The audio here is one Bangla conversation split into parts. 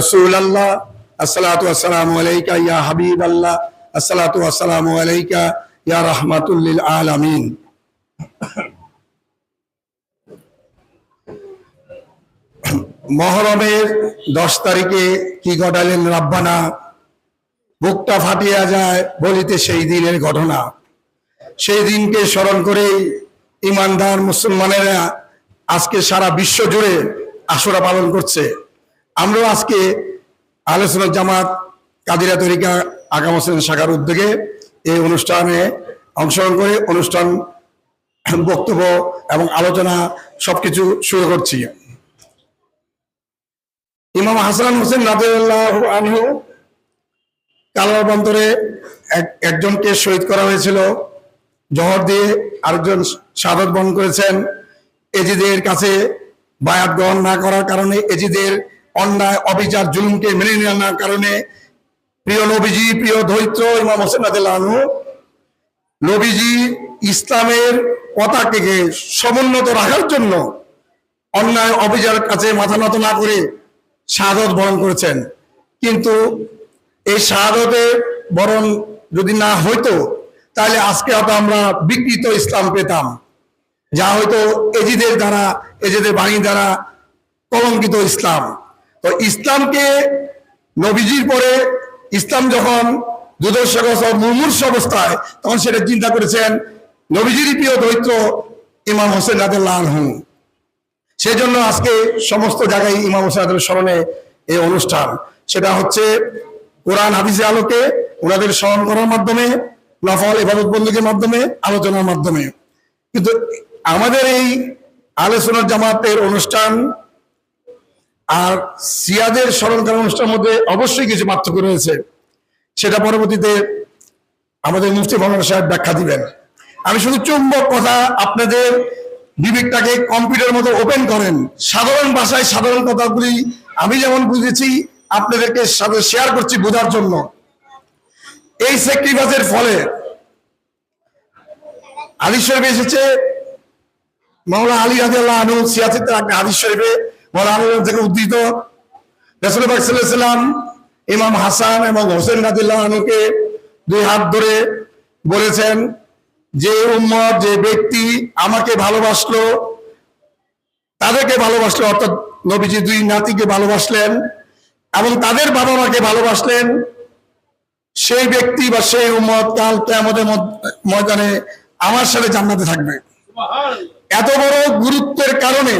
রসুল আল্লাহ আসসালাতু আসসালামু আলাইকা ইয়া হাবিব আল্লাহ আসসালাতু আসসালামু আলাইকা ইয়া রহমাতুল্লিল আলামিন। মহরমের দশ তারিখে কি ঘটালেন রাব্বানা? বুকটা ফাটিয়া যায় বলিতে সেই দিনের ঘটনা। সেই দিনকে স্মরণ করেই ইমানদার মুসলমানেরা আজকে সারা বিশ্ব জুড়ে আশুরা পালন করছে। আমরাও আজকে আলোচনা জামাত কাদিরা তরিকা আগাম হোসেন শাখার উদ্যোগে এই অনুষ্ঠানে অংশগ্রহণ করে অনুষ্ঠান, বক্তব্য এবং আলোচনা সবকিছু শুরু করছি। ইমাম হাসান হোসেন আনহু কালার বন্দরে এক- একজনকে শহীদ করা হয়েছিল। জহর দিয়ে আরেকজন শাহাদত বরণ করেছেন। এজিদের কাছে বায়াত গ্রহণ না করার কারণে এজিদের অন্যায়, অবিচার, জুলুমকে মেনে নেওয়ার কারণে প্রিয় নবীজি, প্রিয় ধৈত্র ইমাম হোসেন আনহু নবীজি ইসলামের পতাকাকে সমুন্নত রাখার জন্য অন্যায় অভিযানের কাছে মাথা নত না করে শাহাদত বরণ করেছেন। কিন্তু এই শাহাদতে বরণ যদি না হইতো, তাহলে আজকে হয়তো আমরা বিকৃত ইসলাম পেতাম। যা হয়তো এজিদের দ্বারা, এজিদের বাণী দ্বারা কলঙ্কিত ইসলাম। তো ইসলামকে নবীজির পরে ইসলাম যখন দুদর্শক মুমূর্ষ অবস্থায়, তখন সেটা চিন্তা করেছেন নবীজিরই প্রিয় দৈত্য ইমাম হোসেন রাদেল্লাহ আনহু। সেই জন্য আজকে সমস্ত জায়গায় ইমাম হোসেন আদের স্মরণে এই অনুষ্ঠান। সেটা হচ্ছে কোরআন হাদিসের আলোকে, ওনাদের স্মরণ করার মাধ্যমে, নফল ইবাদত বন্দীর মাধ্যমে, আলোচনার মাধ্যমে। কিন্তু আমাদের এই আলোচনার জামাতের অনুষ্ঠান আর সিয়াদের স্মরণ করার অনুষ্ঠানের মধ্যে অবশ্যই কিছু পার্থক্য রয়েছে। সেটা পরবর্তীতে আমাদের মুফতি ভবন সাহেব ব্যাখ্যা দিবেন। আমি শুধু চুম্বক কথা আপনাদের বিবেকটাকে কম্পিউটার মতো ওপেন করেন। সাধারণ ভাষায় সাধারণ কথাগুলি আমি যেমন বুঝেছি, আপনাদেরকে সাথে শেয়ার করছি বোঝার জন্য। এই স্যাক্রিফাইসের ফলে হাদিস শরীফে এসেছে মাওলা আলী রাজি আল্লাহ আনু সিয়াসিতের একটা হাদিস শরীফে থেকে উদ্ধৃত। রসুল ইমাম হাসান এবং হোসেন দুই হাত ধরে বলেছেন যে উম্মত যে ব্যক্তি আমাকে ভালোবাসলো তাদেরকে ভালোবাসলো অর্থাৎ নবীজি দুই নাতিকে ভালোবাসলেন এবং তাদের বাবা মাকে ভালোবাসলেন। সেই ব্যক্তি বা সেই উম্মত কাল আমাদের ময়দানে আমার সাথে জান্নাতে থাকবে। এত বড় গুরুত্বের কারণে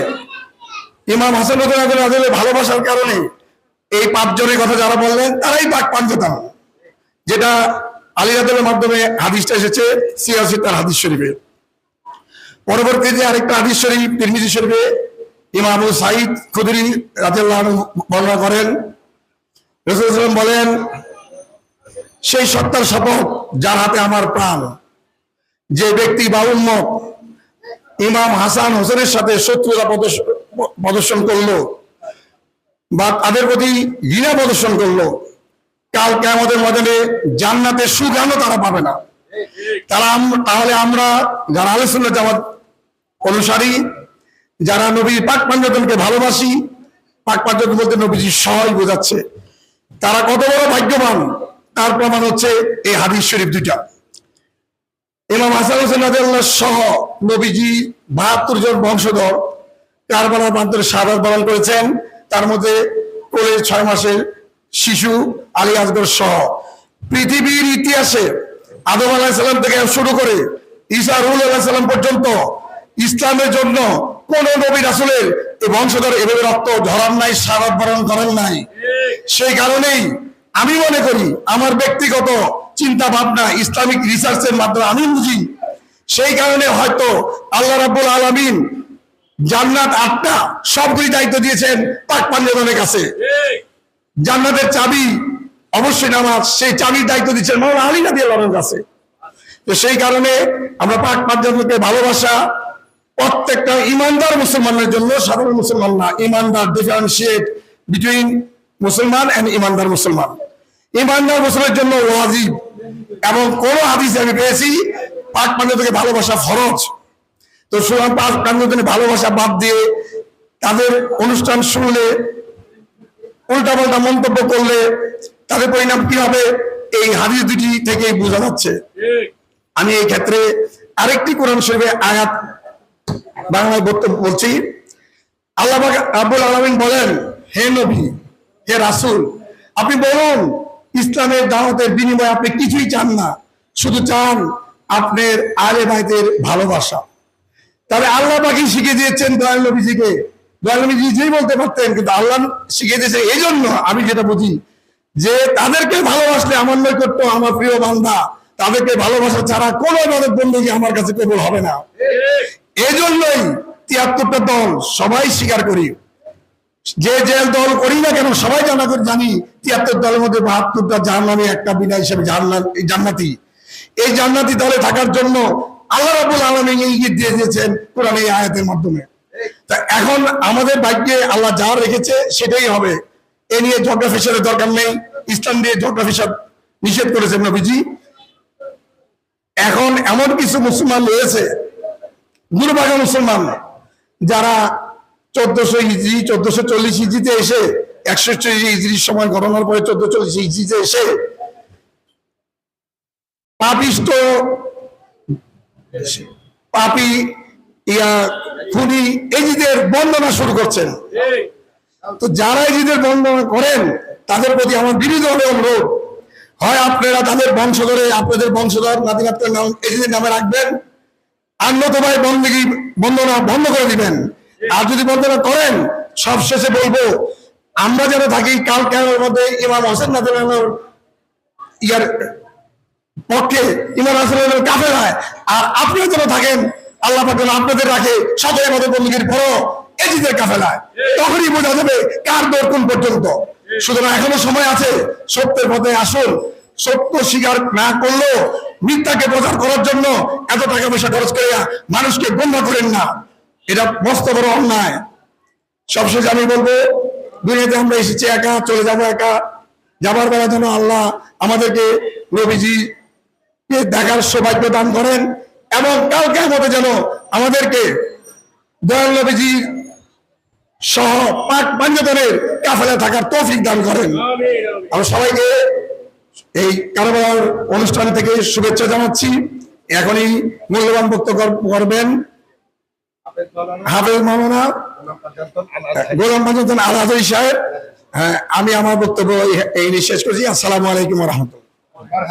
ইমাম হাসান রাজের ভালোবাসার কারণে এই পাঁচজনের কথা যারা বললেন, তারাই পাক পাঞ্জতাম যেটা আলী রাদের মাধ্যমে হাদিসটা এসেছে সিয়াসি তার হাদিস শরীফে। পরবর্তীতে আরেকটা হাদিস শরীফ, তিরমিজি শরীফে ইমাম সাইদ খুদরি রাজিয়াল্লাহ আনহু বর্ণনা করেন। রসুলাম বলেন, সেই সত্তার শপথ যার হাতে আমার প্রাণ, যে ব্যক্তি বা উম্মত ইমাম হাসান হোসেনের সাথে শত্রুতা প্রদর্শ- প্রদর্শন করল বা তাদের প্রতি ঘৃণা প্রদর্শন করল। কাল আমাদের মধ্যে জান্নাতের সুগানও তারা পাবে না। তারা তাহলে আমরা যারা আলোচনা জামাত অনুসারী, যারা নবী পাক পাঞ্জতনকে ভালোবাসি, পাক পাঞ্জতন বলতে নবীজি সহায় বোঝাচ্ছে। তারা কত বড় ভাগ্যবান। তার প্রমাণ হচ্ছে এই হাদিস শরীফ দুইটা। ইমাম হাসান হোসেন সহ নবীজি বাহাত্তর জন বংশধর কারবালা প্রান্তরে সাদাত পালন করেছেন। তার মধ্যে কোলে ছয় মাসের শিশু আলী আসগর সহ। পৃথিবীর ইতিহাসে আদম আলাহিসাল্লাম থেকে শুরু করে ঈসা রুল আলাহিসাল্লাম পর্যন্ত ইসলামের জন্য কোন নবী রাসুলের এই বংশধর এভাবে রক্ত ঝরান নাই সারাত বরণ করেন নাই। সেই কারণেই আমি মনে করি, আমার ব্যক্তিগত চিন্তা ভাবনা ইসলামিক রিসার্চের মাধ্যমে আমি বুঝি, সেই কারণে হয়তো আল্লাহ রাব্বুল আলামিন জান্নাত আটটা, সবগুলি দায়িত্ব দিয়েছেন পাক পাঞ্জাবের কাছে। জান্নাতের চাবি, অবশ্যই নামাজ, সেই চাবির দায়িত্ব দিচ্ছেন মাওলানা আলী নাদি আল্লাহর কাছে। তো সেই কারণে আমরা পাক পাঞ্জাবকে ভালোবাসা, প্রত্যেকটা ইমানদার মুসলমানের জন্য, সাধারণ মুসলমান না, ইমানদার ডিফারেন্সিয়েট বিটুইন মুসলমান এন্ড ইমানদার মুসলমান। ইমানদার মুসলমানের জন্য ওয়াজিব। এবং কোন হাদিস আমি পেয়েছি, পাক পাঞ্জাবকে ভালোবাসা ফরজ। তো সুতরাং পাঞ্জাবকে ভালোবাসা বাদ দিয়ে তাদের অনুষ্ঠান শুনলে উল্টাপাল্টা মন্তব্য করলে তাদের পরিণাম কি হবে? এই হাদিস দুটি থেকে বোঝা যাচ্ছে। আমি এই ক্ষেত্রে আরেকটি কোরআন শরীফে আয়াত বাংলায় বক্তব্য বলছি। আল্লাহ আব্বুল আলমিন বলেন, হে নবী, হে রাসুল, আপনি বলুন, ইসলামের দাওয়াতের বিনিময়ে আপনি কিছুই চান না, শুধু চান আপনার আলে ভাইদের ভালোবাসা। তবে আল্লাহ পাখি শিখে দিয়েছেন দয়াল নবীজিকে। দয়াল নবীজি যেই বলতে পারতেন, কিন্তু আল্লাহ শিখে দিয়েছে এই জন্য আমি যেটা বুঝি যে তাদেরকে ভালোবাসলে আমার নৈকট্য, আমার প্রিয় বান্দা, তাদেরকে ভালোবাসা ছাড়া কোনো ইবাদত বন্দী আমার কাছে কবুল হবে না। এই জন্যই তিয়াত্তরটা দল সবাই স্বীকার করি। যে যে দল করি না কেন সবাই জানা করে জানি, তিয়াত্তর দলের মধ্যে বাহাত্তরটা জাহান্নামী, একটা বিনা হিসেবে জাহান্নাম এই জান্নাতি। এই জান্নাতি দলে থাকার জন্য আল্লাহ রাবুল আলমী ইঙ্গিত দিয়ে দিয়েছেন কোরআন এই আয়াতের মাধ্যমে। তা এখন আমাদের ভাগ্যে আল্লাহ যা রেখেছে সেটাই হবে। এ নিয়ে ঝগড়া ফেসারের দরকার নেই। ইসলাম দিয়ে ঝগড়া ফেসাদ নিষেধ করেছেন নবীজি। এখন এমন কিছু মুসলমান রয়েছে দুর্ভাগ্য মুসলমান, যারা চোদ্দশো ইজি চোদ্দশো চল্লিশ ইজিতে এসে, একশো ইজির সময় ঘটনার পরে চোদ্দ চল্লিশ ইজিতে এসে পাপিষ্ট পাপি, ইয়া, খুনি, এজিদের বন্দনা শুরু করছেন। তো যারা এজিদের বন্দনা করেন, তাদের প্রতি আমার বিরোধী হলে অনুরোধ। হয় আপনারা তাদের বংশধরে, আপনাদের বংশধর নাতি নাতদের নাম, এজিদের নামে রাখবেন আর নতুবাই বন্দী বন্দনা বন্ধ করে দিবেন। আর যদি বন্দনা করেন সব শেষে বলব, আমরা যেন থাকি কাল কেমন মধ্যে ইমাম হোসেন নাদের ইয়ার পক্ষে ইমাম হাসানের কাফের হয়। আর আপনিও যেন থাকেন, আল্লাহ পাক আপনাদের রাখে, সবাই আমাদের বন্দীগীর বড় এজিদের কাফেলায় তখনই বোঝা যাবে কার দর কোন পর্যন্ত। সুতরাং এখনও সময় আছে, সত্যের পথে আসুন। সত্য স্বীকার না করলেও মিথ্যাকে প্রচার করার জন্য এত টাকা পয়সা খরচ করে মানুষকে গণ্য করেন না। এটা মস্ত বড় অন্যায়। সবশেষে আমি বলব, দুনিয়াতে আমরা এসেছি একা, চলে যাব একা। যাবার বেলা যেন আল্লাহ আমাদেরকে নবীজি কে দেখার সৌভাগ্য দান করেন এবং কালকে আমাদের যেন আমাদেরকে দয়াল নবীজি সহ পাক পাঞ্জতনের কাফেলা থাকার তৌফিক দান করেন। আমি সবাইকে এই কারবার অনুষ্ঠান থেকে শুভেচ্ছা জানাচ্ছি। এখনই মূল্যবান বক্তব্য করবেন হাফেজ মামনা গোলাম পাঞ্জতন আলাদী সাহেব। হ্যাঁ আমি আমার বক্তব্য এই- শেষ করছি। আসসালামু আলাইকুম রহমতুল্লাহ।